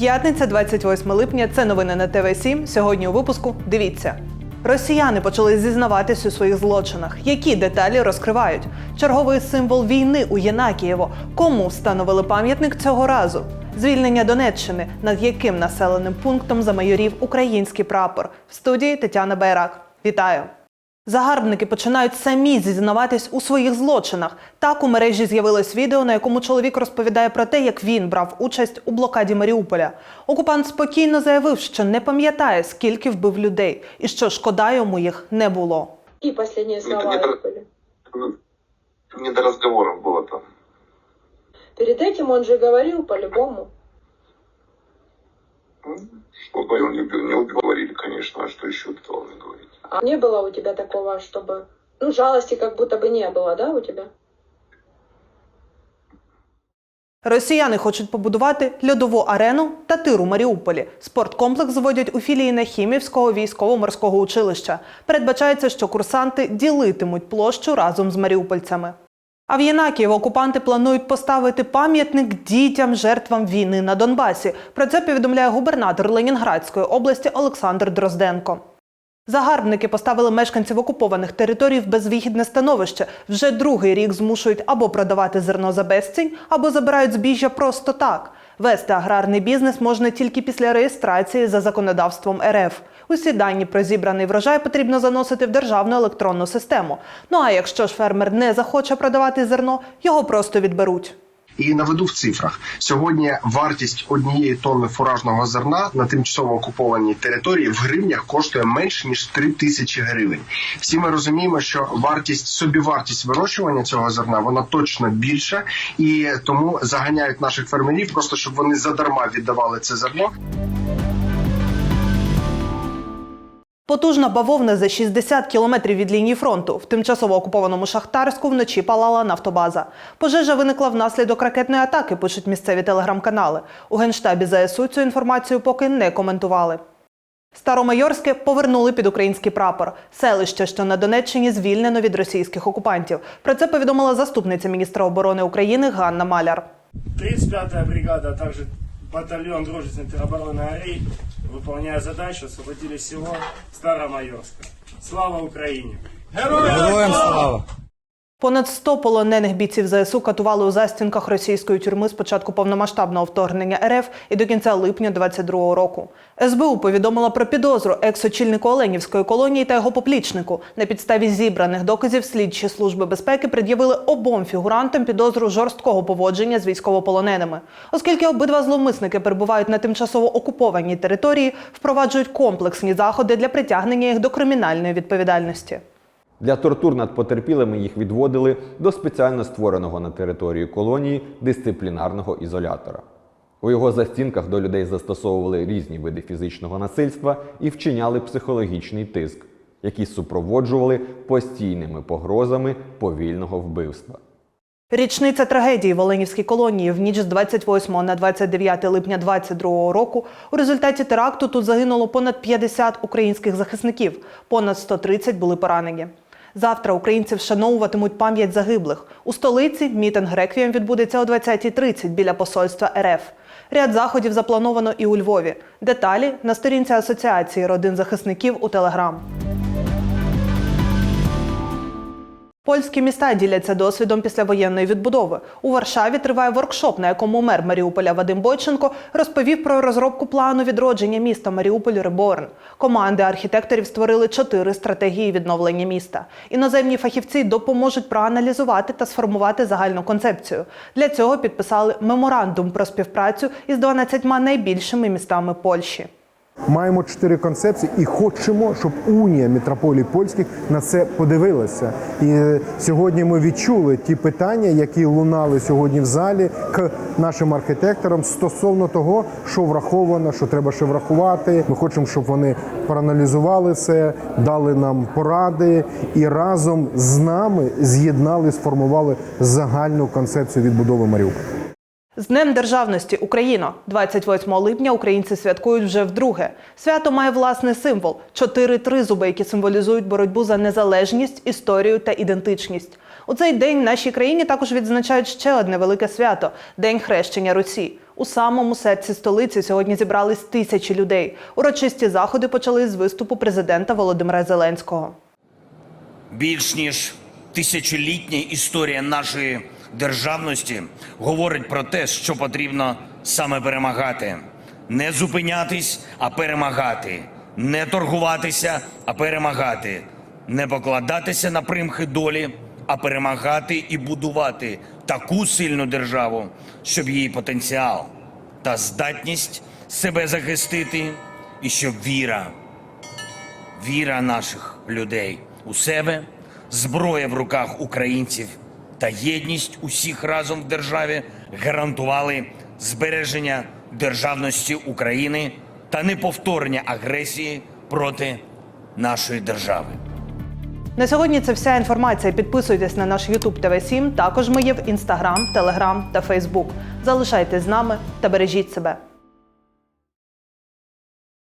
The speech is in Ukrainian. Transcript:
П'ятниця, 28 липня. Це новини на ТВ 7 Сьогодні у випуску дивіться. Росіяни почали зізнаватись у своїх злочинах. Які деталі розкривають? Черговий символ війни у Єнакієво. Кому встановили пам'ятник цього разу? Звільнення Донеччини, над яким населеним пунктом замайорів український прапор. В студії Тетяна Байрак. Вітаю! Загарбники починають самі зізнаватись у своїх злочинах. Так у мережі з'явилось відео, на якому чоловік розповідає про те, як він брав участь у блокаді Маріуполя. Окупант спокійно заявив, що не пам'ятає, скільки вбив людей, і що шкода йому їх не було. И последние слова Это не его про- были. Ну, Не до разговоров было там. Перед этим он же говорил по-любому. Ну, Что бы он не, убил- не говорили, конечно, А не было у тебя такого, чтобы... Ну, жалости как будто бы не было, да, у тебя? Росіяни хочуть побудувати льодову арену та тир у Маріуполі. Спорткомплекс зводять у філії Нахімівського військово-морського училища. Передбачається, що курсанти ділитимуть площу разом з маріупольцями. А в Єнакієво окупанти планують поставити пам'ятник дітям жертвам війни на Донбасі. Про це повідомляє губернатор Ленінградської області Олександр Дрозденко. Загарбники поставили мешканців окупованих територій в безвихідне становище. Вже другий рік змушують або продавати зерно за безцінь, або забирають збіжжя просто так. Вести аграрний бізнес можна тільки після реєстрації за законодавством РФ. Усі дані про зібраний врожай потрібно заносити в державну електронну систему. Ну а якщо ж фермер не захоче продавати зерно, його просто відберуть. І наведу в цифрах сьогодні вартість однієї тонни фуражного зерна на тимчасово окупованій території в гривнях коштує менш ніж 3 тисячі гривень. Всі ми розуміємо, що вартість собівартість вирощування цього зерна вона точно більша, і тому заганяють наших фермерів, просто щоб вони задарма віддавали це зерно. Потужна бавовна за 60 кілометрів від лінії фронту. В тимчасово окупованому Шахтарську вночі палала нафтобаза. Пожежа виникла внаслідок ракетної атаки, пишуть місцеві телеграм-канали. У генштабі ЗСУ цю інформацію поки не коментували. Старомайорське повернули під український прапор. Селище, що на Донеччині, звільнено від російських окупантів. Про це повідомила заступниця міністра оборони України Ганна Маляр. 35-я бригада, а также батальон дружественной теробороны АРИ, выполняя задачу, освободили село Старомайорска. Слава Украине! Героям слава! Понад 100 полонених бійців ЗСУ катували у застінках російської тюрми з початку повномасштабного вторгнення РФ і до кінця липня 22-го року. СБУ повідомила про підозру екс-очільнику Оленівської колонії та його поплічнику. На підставі зібраних доказів слідчі служби безпеки пред'явили обом фігурантам підозру жорсткого поводження з військовополоненими. Оскільки обидва зловмисники перебувають на тимчасово окупованій території, впроваджують комплексні заходи для притягнення їх до кримінальної відповідальності. Для тортур над потерпілими їх відводили до спеціально створеного на території колонії дисциплінарного ізолятора. У його застінках до людей застосовували різні види фізичного насильства і вчиняли психологічний тиск, які супроводжували постійними погрозами повільного вбивства. Річниця трагедії в Оленівській колонії в ніч з 28 на 29 липня 22 року. У результаті теракту тут загинуло понад 50 українських захисників, понад 130 були поранені. Завтра українці вшановуватимуть пам'ять загиблих. У столиці мітинг реквієм відбудеться о 20.30 біля посольства РФ. Ряд заходів заплановано і у Львові. Деталі на сторінці Асоціації родин захисників у Телеграм. Польські міста діляться досвідом післявоєнної відбудови. У Варшаві триває воркшоп, на якому мер Маріуполя Вадим Бойченко розповів про розробку плану відродження міста Маріуполь Реборн. Команди архітекторів створили чотири стратегії відновлення міста. Іноземні фахівці допоможуть проаналізувати та сформувати загальну концепцію. Для цього підписали меморандум про співпрацю із 12 найбільшими містами Польщі. Маємо чотири концепції і хочемо, щоб унія мітрополій польських на це подивилася. І е, сьогодні ми відчули ті питання, які лунали сьогодні в залі к нашим архітекторам стосовно того, що враховано, що треба ще врахувати. Ми хочемо, щоб вони проаналізували це, дали нам поради і разом з нами з'єднали, сформували загальну концепцію відбудови Маріуполя. З Днем Державності Україно 28 липня українці святкують вже вдруге. Свято має власний символ чотири тризуби, які символізують боротьбу за незалежність, історію та ідентичність. У цей день нашій країні також відзначають ще одне велике свято День хрещення Русі. У самому серці столиці сьогодні зібрались тисячі людей. Урочисті заходи почали з виступу президента Володимира Зеленського. Більш ніж тисячолітня історія нашої державності говорить про те, що потрібно саме перемагати, не зупинятись, а перемагати, не торгуватися, а перемагати, не покладатися на примхи долі, а перемагати і будувати таку сильну державу, щоб її потенціал та здатність себе захистити, і щоб віра віра наших людей у себе, зброя в руках українців та єдність усіх разом в державі гарантували збереження державності України та неповторення агресії проти нашої держави. На сьогодні це вся інформація. Підписуйтесь на наш YouTube TV 7 Також ми є в Instagram, Telegram та Facebook. Залишайтесь з нами та бережіть себе.